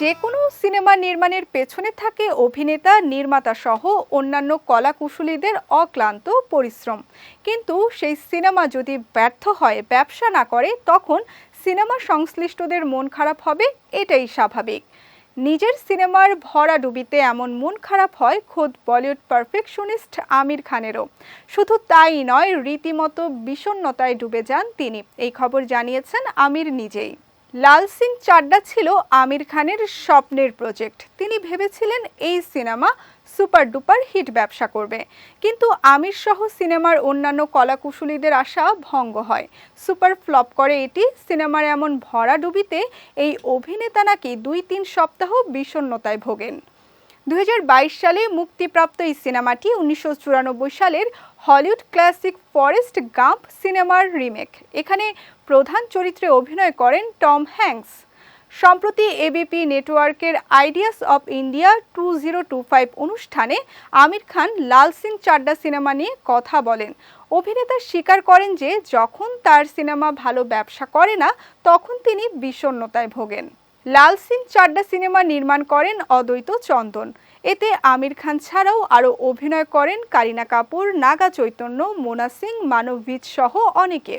যে কোনো সিনেমা নির্মাণের পেছনে থাকে অভিনেতা, নির্মাতা সহ অন্যান্য কলাকুশলীদের অক্লান্ত পরিশ্রম। কিন্তু সেই সিনেমা যদি ব্যর্থ হয়, ব্যবসা না করে, তখন সিনেমা সংশ্লিষ্টদের মন খারাপ হবে, এটাই স্বাভাবিক। নিজের সিনেমার ভরা ডুবিতে এমন মন খারাপ হয়, খোদ বলিউড পারফেকশনিস্ট আমির খানেরও। শুধু তাই নয়, রীতিমতো বিষণ্নতায় ডুবে যান তিনি। এই খবর জানিয়েছেন আমির নিজেই। লাল সিং চাড্ডা ছিল আমির খানের স্বপ্নের প্রজেক্ট। তিনি ভেবেছিলেন এই সিনেমা সুপার ডুপার হিট ব্যবসা করবে। কিন্তু আমির সহ সিনেমার অন্যান্য কলাকুশলীদের আশা ভঙ্গ হয়। সুপার ফ্লপ করে এটি, সিনেমার এমন ভরা ডুবিতে এই অভিনেতা নাকি দুই তিন সপ্তাহ বিষণ্নতায় ভোগেন। দু হাজার বাইশ সালে মুক্তিপ্রাপ্ত এই সিনেমাটি উনিশশো চুরানব্বই সালের হলিউড ক্লাসিক ফরেস্ট গাম্প সিনেমার রিমেক। এখানে প্রধান চরিত্রে অভিনয় করেন টম হ্যাঙ্কস। সম্প্রতি এবিপি নেটওয়ার্কের ideas of India two zero two five অনুষ্ঠানে আমির খান লাল সিং চাড্ডা সিনেমা নিয়ে কথা বলেন। অভিনেতা স্বীকার করেন যে, যখন তার সিনেমা ভালো ব্যবসা করে না, তখন তিনি বিষণ্ণতায় ভোগেন। লাল সিং চাড্ডা সিনেমা নির্মাণ করেন অদ্বৈত চন্দন। এতে আমির খান ছাড়াও আরও অভিনয় করেন কারিনা কাপুর, নাগা চৈতন্য, মোনা সিং মানবীজ সহ অনেকে।